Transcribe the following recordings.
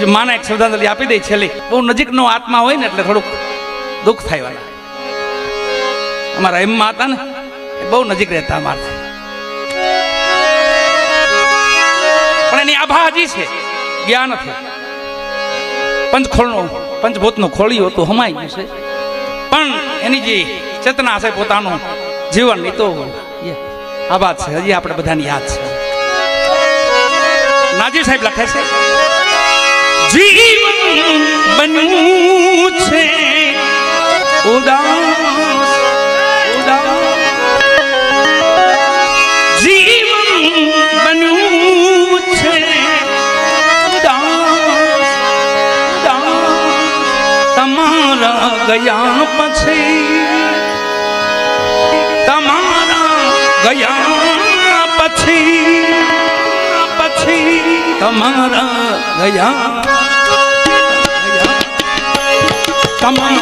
પછી માને એક શ્રદ્ધાંજલિ આપી દે છેલ્લી. બહુ નજીકનો આત્મા હોય ને એટલે થોડુંક દુઃખ થાય વાળા અમારા એમમાં હતા ને એ બહુ નજીક રહેતા અમારા પણ એની આભા હજી છે ગયા નથી પંચખોળનો પંચભૂતનો ખોળ્યું હતું, હમાઈ ગયું છે. પણ એની જે ચેતના છે પોતાનું જીવન, એ તો આભાત છે. હજી આપણે બધાની યાદ છે. નાજી સાહેબ લખે છે જીવન બન્યું છે ઉદાસ ઉદાસ જીવન બન્યું છે ઉદાસ ઉદાસ તમારા ગયા પછી તમારા ગયા પછી પછી તમારા ગયા તમારા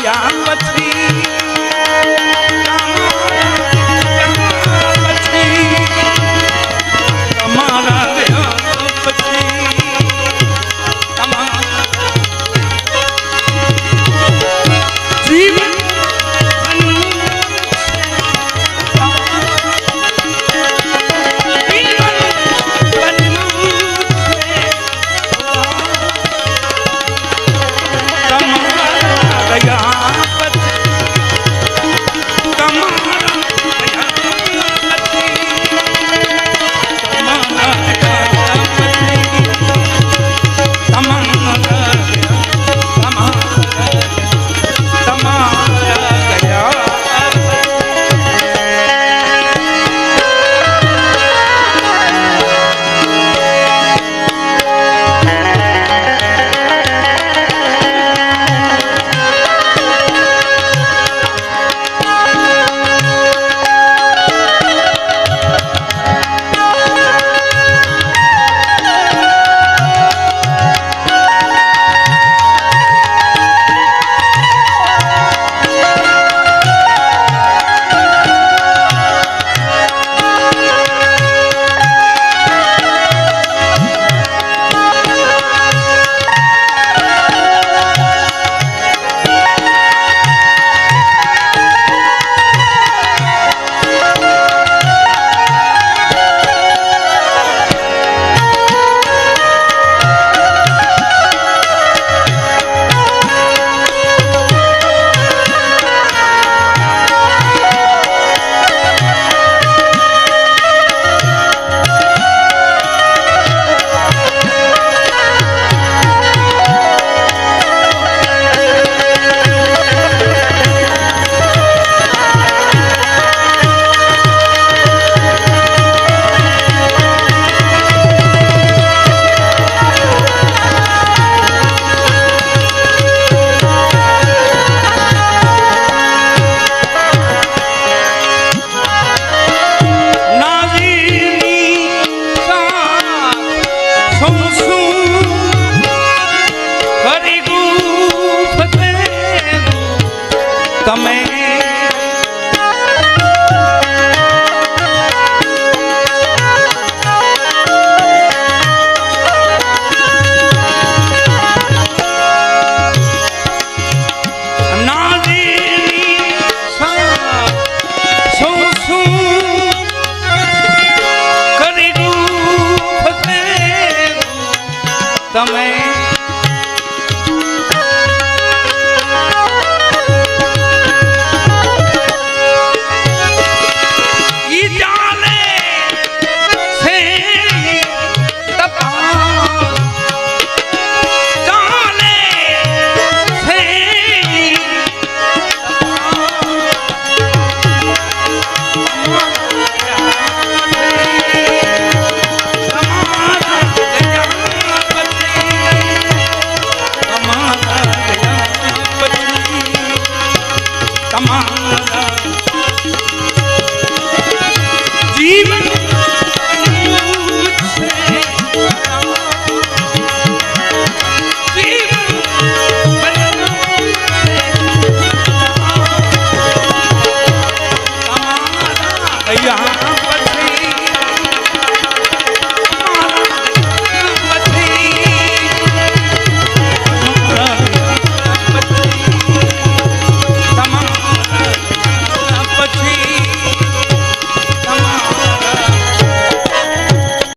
Yeah.